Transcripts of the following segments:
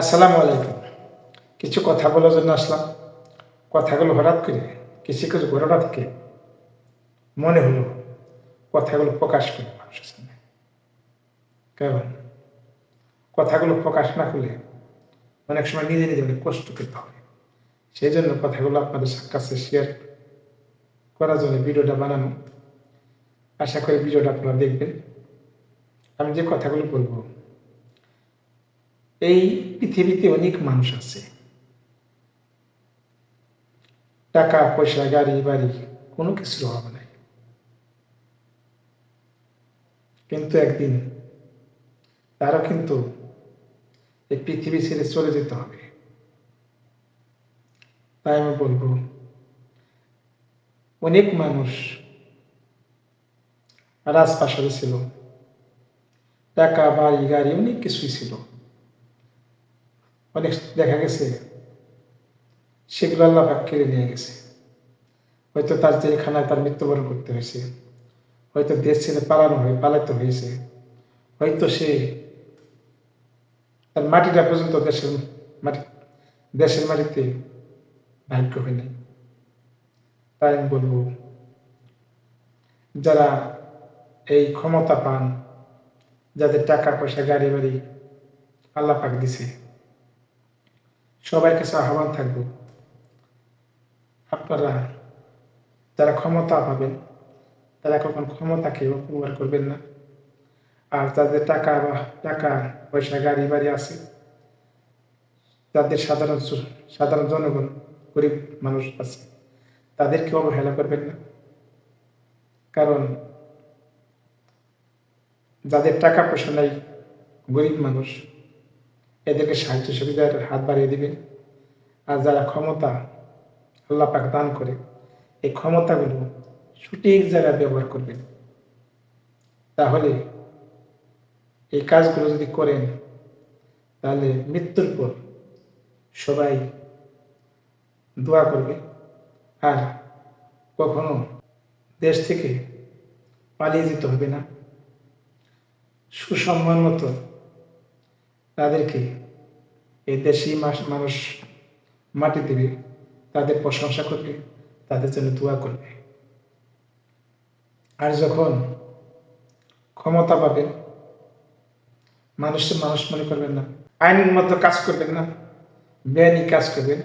আসসালামু আলাইকুম। কিছু কথা বলার জন্য আসলাম। কথাগুলো হঠাৎ করে কিছু কিছু ঘটনা থেকে মনে হলো, কথাগুলো প্রকাশ করে মানুষের সামনে। কারণ কথাগুলো প্রকাশ না করলে অনেক সময় নিজে নিজে অনেক কষ্ট পেতে হবে। সেই জন্য কথাগুলো আপনাদের কাছে শেয়ার করার জন্য ভিডিওটা বানানো। আশা করি ভিডিওটা আপনারা দেখবেন। আমি যে কথাগুলো বলব এই পৃথিবীতে অনেক মানুষ আছে। টাকা, পয়সা, গাড়ি, বাড়ি, কোনো কিছুর অভাব নাই। কিন্তু একদিন তারও কিন্তু এই পৃথিবী ছেড়ে চলে যেতে হবে। তাই আমি বলব, অনেক মানুষ রাজপ্রাসাদে ছিল। টাকা, বাড়ি, গাড়ি, অনেক কিছুই ছিল। অনেক দেখা গেছে। সেগুলো আল্লাহ পাক কেড়ে নিয়ে গেছে। হয়তো তার জেলখানায় তার মৃত্যুবরণ করতে হয়েছে। হয়তো দেশ ছেড়ে পালানো হয়ে পালাতে হয়েছে। হয়তো সে তার মাটিটা পর্যন্ত দেশের মাটি দেশের মাটিতে ভাগ্য হয় নাই। তাই আমি বলব, যারা এই ক্ষমতা পান, যাদের টাকা পয়সা গাড়ি বাড়ি আল্লাহ পাক দিছে সবার কাছে আহ্বান থাকব। আপনারা যারা ক্ষমতা পাবেন, তারা কখন ক্ষমতাকে অপব্যবহার করবেন না। আর যাদের টাকা বা টাকা পয়সা গাড়ি বাড়ি আছে, যাদের সাধারণ সাধারণ জনগণ, গরিব মানুষ আছে, তাদেরকে অবহেলা করবেন না। কারণ যাদের টাকা পয়সা নাই, গরিব মানুষ এদেরকে সাহায্য সুবিধার হাত বাড়িয়ে দিবেন। আর যারা ক্ষমতা আল্লাহ পাক দান করে, এই ক্ষমতাগুলো সঠিক জায়গায় ব্যবহার করবেন। তাহলে এই কাজগুলো যদি করেন, তাহলে মৃত্যুর পর সবাই দোয়া করবে। আর কখনো দেশ থেকে পালিয়ে যেতে হবে না। সুসম্মান মতো তাদেরকে এই দেশি মানুষ মাটি দেবে তাদের প্রশংসা করবে, তাদের জন্য দোয়া করবে আর যখন ক্ষমতা পাবেন, মানুষের মানুষ মনে করবেন না, আইনের মতো কাজ করবেন না, বেআইনি কাজ করবেন,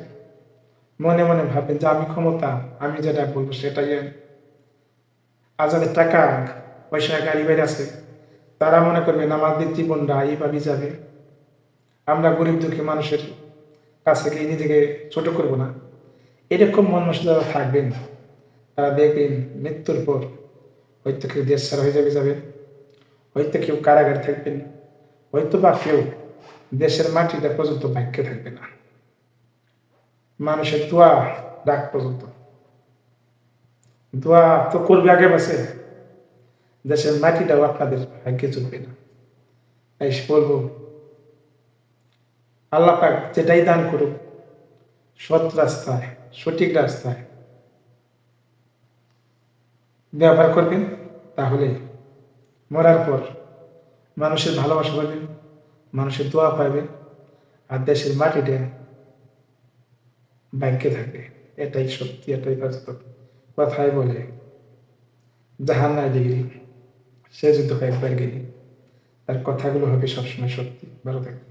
মনে মনে ভাববেন যে আমি ক্ষমতা, আমি যেটা বলব সেটাই। আর যাদের টাকা, পয়সা গাড়ি বাড়ি আছে, তারা মনে করবেন আমাদের জীবনটা এইভাবেই যাবে আমরা গরিব দুঃখী মানুষের কাছ থেকে নিজেকে ছোট করব না। এরকম মন মানুষ যারা থাকবেন, তারা দেখবেন মৃত্যুর পর হয়তো কেউ দেশ ছাড়া হয়ে যাবে যাবেন, হয়তো কেউ কারাগারে থাকবেন, হয়তো বা কেউ দেশের মাটিটা পর্যন্ত ভাগ্যে থাকবে না। মানুষের দোয়া ডাক পর্যন্ত। দোয়া তো করবে আগে বাসে দেশের মাটিটাও আপনাদের ভাগ্যে চলবে না। তাই বলব আল্লাহ পাক যেটাই দান করুক, সৎ রাস্তায়, সঠিক রাস্তায় ব্যবহার করবেন, তাহলে মরার পর মানুষের ভালোবাসা পাবেন, মানুষের দোয়া পাবেন, আর দেশের মাটিটা ভাগ্যে থাকবে। এটাই সত্যি, এটাই বাস্তব। কথাই বলে, জাহান নাই ডিগ্রি সে যুদ্ধ একবার গেলি, তার কথাগুলো হবে সবসময় সত্যি। ভালো থাকবে